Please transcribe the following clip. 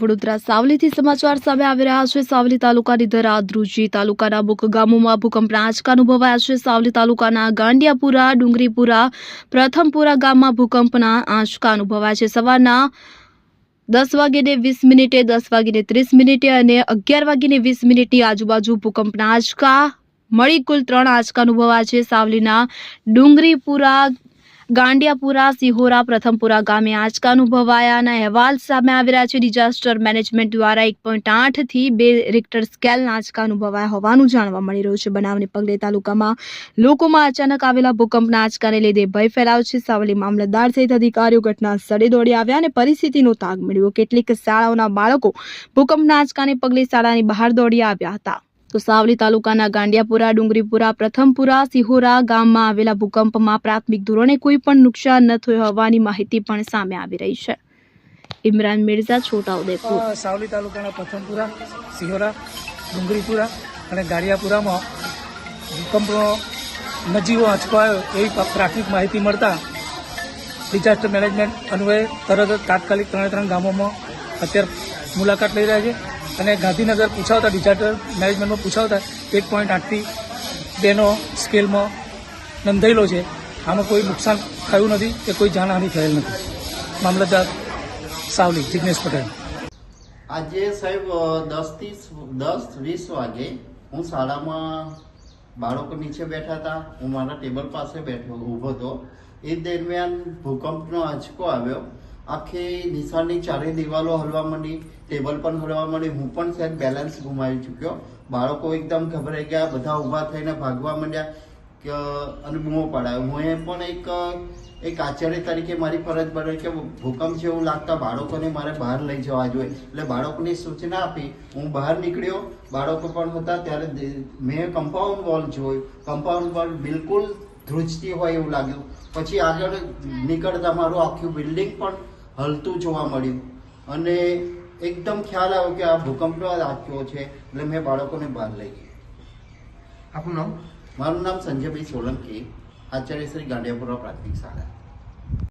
વડોદરા સાવલીથી સમાચાર સામે આવી રહ્યા છે. સાવલી તાલુકાની ધરાધ્રુજી તાલુકાના અમુક ગામોમાં ભૂકંપના આંચકા અનુભવાયા છે. સાવલી તાલુકાના ગાંડિયાપુરા, ડુંગરીપુરા, પ્રથમપુરા ગામમાં ભૂકંપના આંચકા અનુભવાયા છે. સવારના દસ વાગીને વીસ મિનિટે, દસ વાગીને ત્રીસ મિનિટે અને અગિયાર વાગીને વીસ મિનિટની આજુબાજુ ભૂકંપના આંચકા મળી કુલ ત્રણ આંચકા અનુભવાયા છે. સાવલીના ડુંગરીપુરા ગાંડિયાપુરા, સિહોરા, પ્રથમપુરા ગામે આંચકા અનુભવાયાના અહેવાલ સામે આવી રહ્યા છે. ડિઝાસ્ટર મેનેજમેન્ટ દ્વારા એક પોઈન્ટ આઠથી બે રિક્ટર સ્કેલના આંચકા અનુભવાયા હોવાનું જાણવા મળી રહ્યું છે. બનાવને પગલે તાલુકામાં લોકોમાં અચાનક આવેલા ભૂકંપના આંચકાને લીધે ભય ફેલાયો છે. સાવલી મામલતદાર સહિત અધિકારીઓ ઘટના સ્થળે દોડી આવ્યા અને પરિસ્થિતિનો તાગ મેળવ્યો. કેટલીક શાળાઓના બાળકો ભૂકંપના આંચકાને પગલે શાળાની બહાર દોડી આવ્યા હતા. તો સાવલી તાલુકાના ગાંડિયાપુરા, ડુંગરીપુરા, પ્રથમપુરા, સિહોરા ગામમાં આવેલા ભૂકંપમાં પ્રાથમિક ધોરણે કોઈ પણ નુકસાન ન થયું હોવાની માહિતી પણ સામે આવી રહી છે. ઇમરાન મિર્ઝા છોટાઉદેપુર સાવલી તાલુકાના પ્રથમપુરા, સિહોરા, ડુંગરીપુરા અને ગાડિયાપુરામાં ભૂકંપનો નજીવો આંચકો એવી પ્રા- પ્રાથમિક માહિતી મળતા ડિઝાસ્ટર મેનેજમેન્ટ અન્વયે તરત તાત્કાલિક ત્રણે ત્રણ ગામોમાં અત્યારે મુલાકાત લઈ રહ્યા છે. અને ગાંધીનગર પૂછાવતા ડિઝાસ્ટર મેનેજમેન્ટમાં પૂછાવતા એક પોઈન્ટ આઠથી બેનો સ્કેલમાં નોંધાયેલો છે. આમાં કોઈ નુકસાન થયું નથી કે કોઈ જાનહાનિ થયેલ નથી. મામલતદાર સાવલી જિજ્ઞેશ પટેલ. આજે સાહેબ દસથી દસ વીસ વાગે હું શાળામાં બાળકો નીચે બેઠા હતા. હું મારા ટેબલ પાસે બેઠો, ઊભો હતો. એ દરમિયાન ભૂકંપનો આંચકો આવ્યો. આખી નિશાળની ચારે દિવાલો હલવા માંડી, ટેબલ પણ હલવા માંડી, હું પણ સાહેબ બેલેન્સ ગુમાવી ચૂક્યો. બાળકો એકદમ ગભરાઈ ગયા, બધા ઊભા થઈને ભાગવા માંડ્યા અને બૂમો પડાયો. હું એ પણ એક એક આચાર્ય તરીકે મારી ફરજ બને કે ભૂકંપ જેવું લાગતા બાળકોને મારે બહાર લઈ જવા જોઈએ. એટલે બાળકોની સૂચના આપી, હું બહાર નીકળ્યો. બાળકો પણ હતા ત્યારે મેં કમ્પાઉન્ડ વોલ જોયું. કમ્પાઉન્ડ વોલ બિલકુલ ધ્રુજતી હોય એવું લાગ્યું. પછી આગળ નીકળતા મારું આખું બિલ્ડિંગ પણ હલતું જોવા મળ્યું. અને એકદમ ખ્યાલ આવ્યો કે આ ભૂકંપનો આંચકો છે એટલે મેં બાળકોને બહાર લઈ ગયો. આપનું નામ? મારું નામ સંજયભાઈ સોલંકી આચાર્ય શ્રી ગાંડિયાપુરા પ્રાથમિક શાળા.